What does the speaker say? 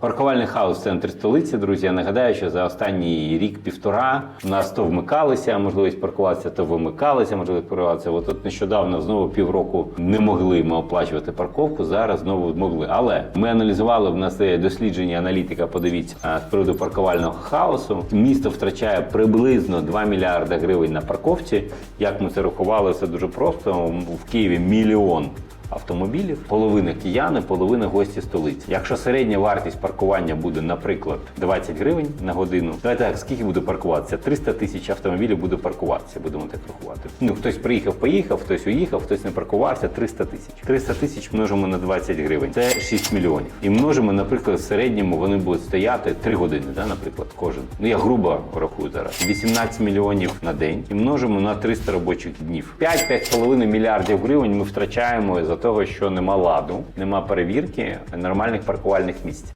Паркувальний хаос в центрі столиці, друзі. Я нагадаю, що за останній рік-півтора у нас то вмикалися можливість паркуватися, то вимикалися можливість паркуватися. От тут нещодавно знову півроку не могли ми оплачувати парковку. Зараз знову могли. Але ми аналізували в нас дослідження аналітика. Подивіться з приводу паркувального хаосу. Місто втрачає приблизно 2 мільярди гривень на парковці. Як ми це рахували, це дуже просто. В Києві мільйон автомобілів, половина кияни, половина гості столиці. Якщо середня вартість паркування буде, наприклад, 20 гривень на годину, давайте так, скільки буде паркуватися? 300 тисяч автомобілів буде паркуватися, будемо так рахувати. Ну, хтось приїхав, поїхав, хтось уїхав, хтось не паркувався, 300 тисяч. 300 тисяч множимо на 20 гривень. Це 6 мільйонів. І множимо, наприклад, в середньому вони будуть стояти 3 години, да, наприклад, кожен. Ну я грубо рахую зараз. 18 мільйонів на день і множимо на 300 робочих днів. 5-5,5 мільярдів гривень ми втрачаємо за того, що нема ладу, нема перевірки нормальних паркувальних місць.